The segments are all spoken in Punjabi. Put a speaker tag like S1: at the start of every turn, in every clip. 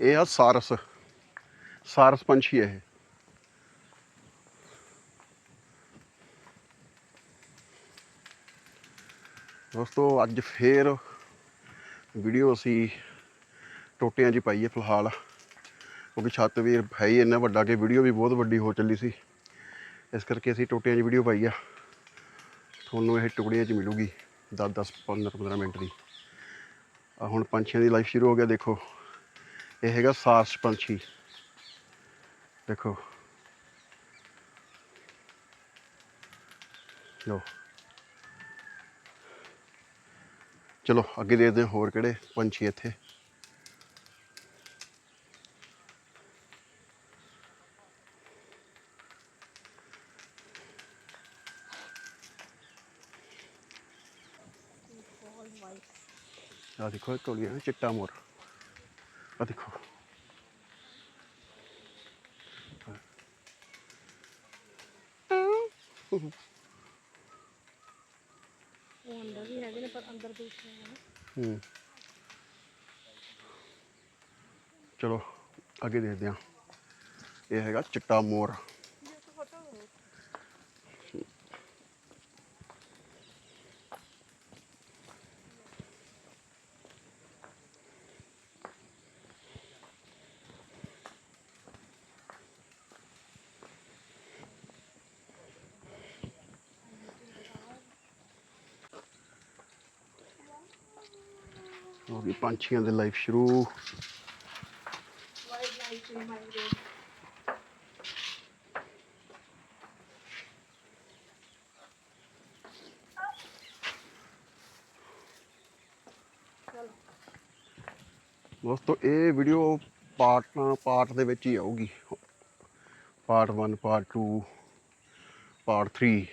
S1: ਇਹ ਆ ਸਾਰਸ। ਸਾਰਸ ਪੰਛੀ ਹੈ ਇਹ। ਦੋਸਤੋ, ਅੱਜ ਫੇਰ ਵੀਡੀਓ ਅਸੀਂ ਟੋਟਿਆਂ 'ਚ ਹੀ ਪਾਈ ਹੈ ਫਿਲਹਾਲ। ਕਿਉਂਕਿ ਛੱਤ ਵੀ ਹੈ ਹੀ ਇੰਨਾ ਵੱਡਾ ਕਿ ਵੀਡੀਓ ਵੀ ਬਹੁਤ ਵੱਡੀ ਹੋ ਚੱਲੀ ਸੀ। ਇਸ ਕਰਕੇ ਅਸੀਂ ਟੋਟਿਆਂ 'ਚ ਵੀਡੀਓ ਪਾਈ ਆ। ਤੁਹਾਨੂੰ ਇਹ ਟੁਕੜਿਆਂ 'ਚ ਮਿਲੂਗੀ। 10 10 15 15 ਮਿੰਟ ਦੀ। ਆ ਹੁਣ ਪੰਛੀਆਂ ਦੀ ਲਾਈਫ ਸ਼ੁਰੂ ਹੋ ਗਿਆ, ਦੇਖੋ। ਇਹ ਹੈਗਾ ਸਾਰਸ ਪੰਛੀ। ਦੇਖੋ। ਲੋ ਚਲੋ, ਅੱਗੇ ਦੇਖਦੇ ਹਾਂ ਹੋਰ ਕਿਹੜੇ ਪੰਛੀ ਇੱਥੇ। ਆ ਦੇਖੋ, ਇਹ ਚਿੱਟਾ ਮੋਰ। ਆ ਦੇਖੋ।
S2: ਉਹ ਅੰਦਰ ਵੀ ਹੈਗੇ ਨੇ ਪਰ ਅੰਦਰ ਦੂਸਰੇ ਨੇ
S1: ਹੂੰ। ਚਲੋ ਅੱਗੇ ਦੇਖਦੇ ਹਾਂ। ਇਹ ਹੈਗਾ ਚਿੱਟਾ ਮੋਰ। ਹੋ ਗਈ ਪੰਛੀਆਂ ਦੇ ਲਾਈਫ ਸ਼ੁਰੂ। ਦੋਸਤੋ, ਇਹ ਵੀਡੀਓ ਪਾਰਟ ਪਾਰਟ ਦੇ ਵਿੱਚ ਹੀ ਆਊਗੀ। ਪਾਰਟ 1 ਪਾਰਟ 2 ਪਾਰਟ 3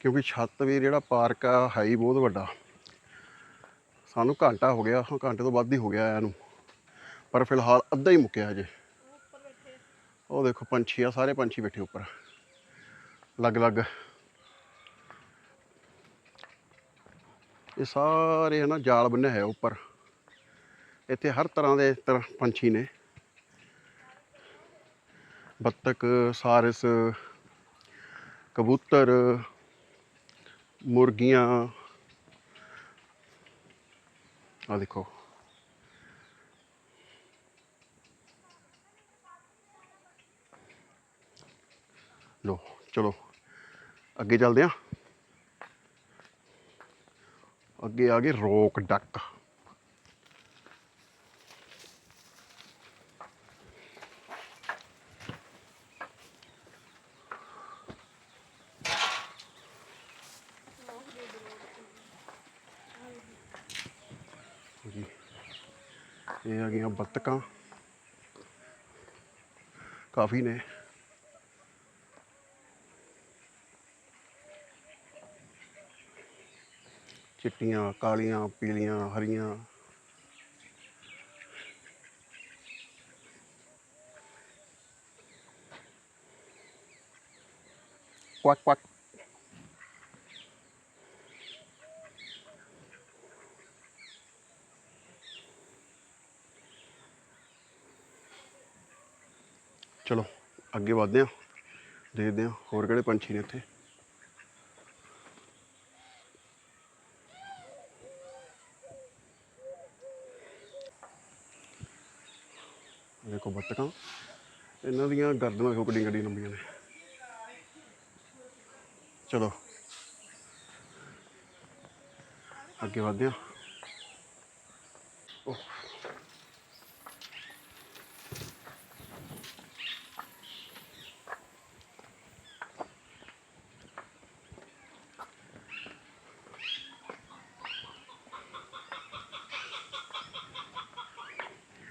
S1: ਕਿਉਂਕਿ ਛੱਤ ਵੀ ਜਿਹੜਾ ਪਾਰਕ ਆ ਹੈ ਹੀ ਬਹੁਤ ਵੱਡਾ। ਸਾਨੂੰ ਘੰਟਾ ਹੋ ਗਿਆ ਘੰਟੇ ਤੋਂ ਵੱਧ ਹੀ ਹੋ ਗਿਆ ਇਹਨੂੰ। ਪਰ ਫਿਲਹਾਲ ਅੱਧਾ ਹੀ ਮੁੱਕਿਆ
S2: ਅਜੇ
S1: ਉਹ ਦੇਖੋ, ਪੰਛੀ ਆ, ਸਾਰੇ ਪੰਛੀ ਬੈਠੇ ਉੱਪਰ। ਅਲੱਗ-ਅਲੱਗ। ਇਹ ਸਾਰੇ ਹਨਾ, ਜਾਲ ਬੰਨਿਆ ਹੋਇਆ ਉੱਪਰ। ਇੱਥੇ ਹਰ ਤਰ੍ਹਾਂ ਦੇ ਤਰ੍ਹਾਂ ਪੰਛੀ ਨੇ। ਬੱਤਕ ਸਾਰਸ, ਕਬੂਤਰ, ਮੁਰਗੀਆਂ। ਆ ਦੇਖੋ ਲੋ ਚਲੋ ਅੱਗੇ ਚੱਲਦੇ ਆ ਅੱਗੇ ਆ ਗਏ ਰੋਕ ਡੱਕ। ਇਹ ਆ ਗਈਆਂ ਬੱਤਕਾਂ ਕਾਫੀ ਨੇ ਚਿੱਟੀਆਂ ਕਾਲੀਆਂ ਪੀਲੀਆਂ ਹਰੀਆਂ ਕੁਆਕ ਕੁਆਕ ਚਲੋ, ਅੱਗੇ ਵਧਦੇ ਹਾਂ। ਦੇਖਦੇ ਹਾਂ ਹੋਰ ਕਿਹੜੇ ਪੰਛੀ ਨੇ ਇੱਥੇ। ਦੇਖੋ ਬੱਤਕਾਂ, ਇਹਨਾਂ ਦੀਆਂ ਗਰਦਨਾਂ ਵੇਖੋ ਕਿੰਨੀ ਗੱਡੀ ਲੰਬੀਆਂ ਨੇ। ਚਲੋ, ਅੱਗੇ ਵਧਦੇ ਹਾਂ।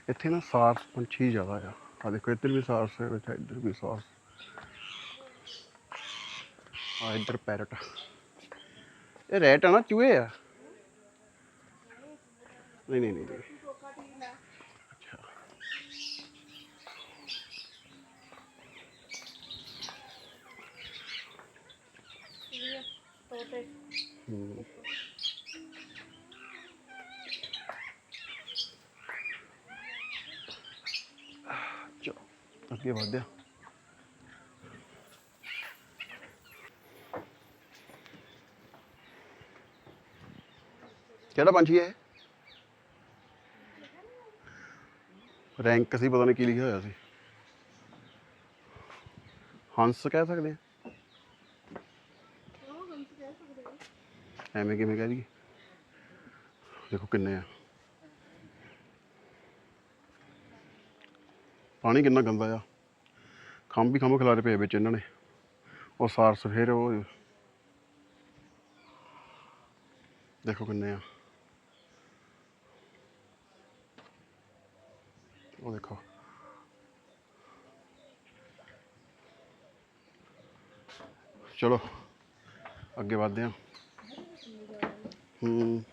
S1: ਇੱਥੇ ਨਾ ਸਾਰਸ ਪੰਛੀ ਜ਼ਿਆਦਾ ਆ। ਆ ਦੇਖੋ ਇੱਧਰ ਵੀ ਸਾਰਸ ਹੈ ਵਿੱਚ ਇੱਧਰ ਵੀ ਸਾਰਸ। ਆ ਇੱਧਰ ਪੈਰਟ ਇਹ ਰੈਟ ਆ ਨਾ ਚੂਹੇ ਆ? ਨਹੀਂ ਨਹੀਂ ਨਹੀਂ
S2: ਤੋਤੇ।
S1: ਹੂੰ। ਅੱਗੇ ਵਧਿਆ। ਕਿਹੜਾ ਪੰਛੀ ਹੈ ਇਹ? ਰੈਂਕ ਸੀ ਪਤਾ ਨਹੀਂ ਕੀ ਲਿਖਿਆ ਹੋਇਆ ਸੀ। ਹੰਸ ਕਹਿ ਸਕਦੇ ਆ। ਐਵੇਂ ਕਿਵੇਂ ਕਹਿ ਦਈਏ? ਦੇਖੋ ਕਿੰਨੇ ਆ। ਪਾਣੀ ਕਿੰਨਾ ਗੰਦਾ ਆ। ਖੰਭ ਵੀ ਖੰਭ ਖਿਲਾਰੇ ਪਏ ਵਿੱਚ ਇਹਨਾਂ ਨੇ। ਉਹ ਸਾਰ ਸਫੇਰ ਉਹ ਦੇਖੋ ਕਿੰਨੇ ਆ। ਉਹ ਦੇਖੋ। ਚਲੋ, ਅੱਗੇ ਵਧਦੇ ਹਾਂ। ਹੂੰ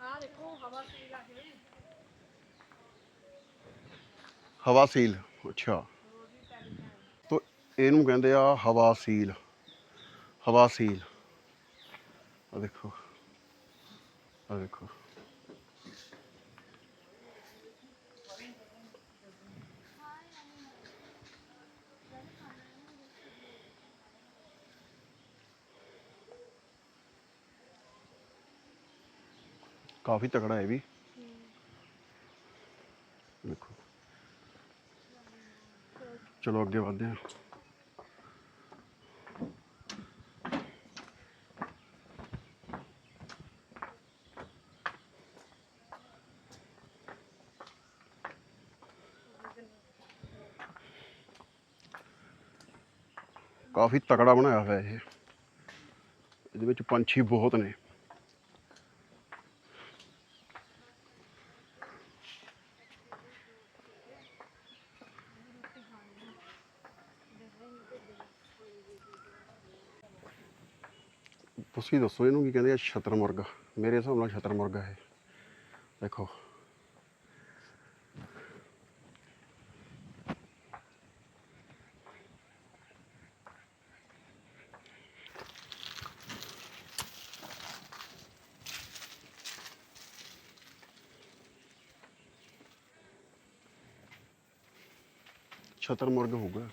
S2: ਆ ਦੇਖੋ ਹਵਾ ਸੀ ਲੱਗੇ
S1: ਹਵਾ ਸੀਲ, ਅੱਛਾ। ਤੋ ਇਹਨੂੰ ਕਹਿੰਦੇ ਆ ਹਵਾ ਸੀਲ ਹਵਾ ਸੀਲ। ਆ ਦੇਖੋ ਆ ਦੇਖੋ। ਕਾਫੀ ਤਕੜਾ ਹੈ ਵੀ ਦੇਖੋ ਚਲੋ ਅੱਗੇ ਵਧਦੇ ਹਾਂ। ਕਾਫੀ ਤਕੜਾ ਬਣਾਇਆ ਹੋਇਆ ਇਹ। ਇਹਦੇ ਵਿੱਚ ਪੰਛੀ ਬਹੁਤ ਨੇ। ਤੁਸੀਂ ਦੱਸੋ ਇਹਨੂੰ ਕੀ ਕਹਿੰਦੇ ਆ? ਛਤਰ ਮੁਰਗਾ। ਮੇਰੇ ਹਿਸਾਬ ਨਾਲ ਛਤਰ ਮੁਰਗਾ ਹੈ ਦੇਖੋ। ਛਤਰ ਮੁਰਗ ਹੋਊਗਾ।